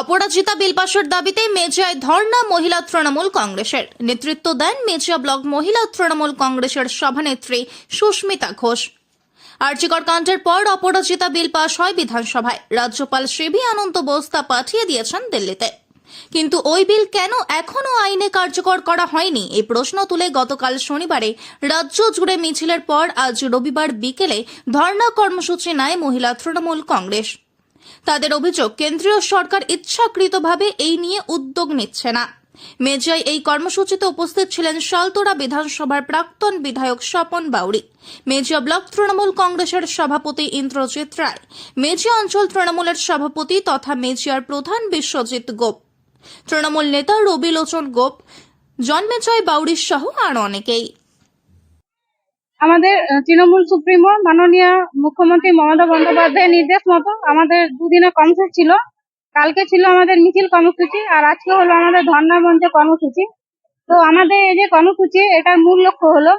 অপরাজিতা বিল পাশের দাবিতে মেজিয়ায় ধর্ণা মহিলা তৃণমূল কংগ্রেসের। নেতৃত্ব দেন মেজিয়া ব্লক মহিলা তৃণমূল কংগ্রেসের সভানেত্রী সুস্মিতা ঘোষ। আর্যিকর কাণ্ডের পর অপরাজিতা বিল পাশ হয় বিধানসভায়। রাজ্যপাল শিবি আনন্দ বোস তা পাঠিয়ে দিয়েছেন দিল্লিতে। কিন্তু ওই বিল কেন এখনও আইনে কার্যকর করা হয়নি? এই প্রশ্ন তুলে গতকাল শনিবারে রাজ্য জুড়ে মিছিলের পর আজ রবিবার বিকেলে ধর্ণা কর্মসূচি নেয় মহিলা তৃণমূল কংগ্রেস। তাদের অভিযোগ কেন্দ্রীয় সরকার ইচ্ছাকৃতভাবে এই নিয়ে উদ্যোগ নিচ্ছে না। মেজিয়ায় এই কর্মসূচিতে উপস্থিত ছিলেন সালতোরা বিধানসভার প্রাক্তন বিধায়ক স্বপন বাউরি মেজিয়া ব্লক তৃণমূল কংগ্রেসের সভাপতি ইন্দ্রজিৎ রায় মেজিয়া অঞ্চল তৃণমূলের সভাপতি তথা মেজিয়ার প্রধান বিশ্বজিৎ গোপ। তৃণমূল নেতা রবি লোচন গোপ, জন্মেজয় বাউরির সহ আর অনেকেই। আমাদের তৃণমূল সুপ্রিমো, মাননীয় মুখ্যমন্ত্রী মমতা বন্দ্যোপাধ্যায়ের নির্দেশ মতো আমাদের দুদিনের কর্মসূচি ছিল। কালকে ছিল আমাদের মিছিল কর্মসূচি আর আজকে হলো আমাদের ধর্ণা মঞ্চে কর্মসূচি। তো আমাদের এই যে কর্মসূচি, এটার মূল লক্ষ্য হলো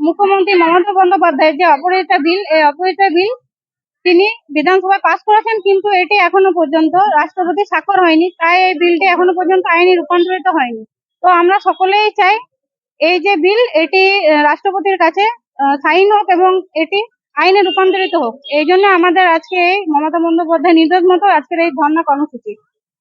মুখ্যমন্ত্রী মমতা বন্দ্যোপাধ্যায়ের যে অপরাজিতা বিল, এই অপরাজিতা বিল তিনি বিধানসভায় পাশ করেছেন, কিন্তু এটি এখনও পর্যন্ত রাষ্ট্রপতি স্বাক্ষর হয়নি। তাই এই বিলটি এখনও পর্যন্ত আইনে রূপান্তরিত হয়নি। তো আমরা সকলেই চাই এই যে বিল, এটি রাষ্ট্রপতির কাছে সাইন হোক এবং এটি আইনে রূপান্তরিত হোক। এই জন্য আমাদের আজকে এই মমতা বন্দ্যোপাধ্যায় নির্দেশ মতো আজকের এই ধর্ণা কর্মসূচি।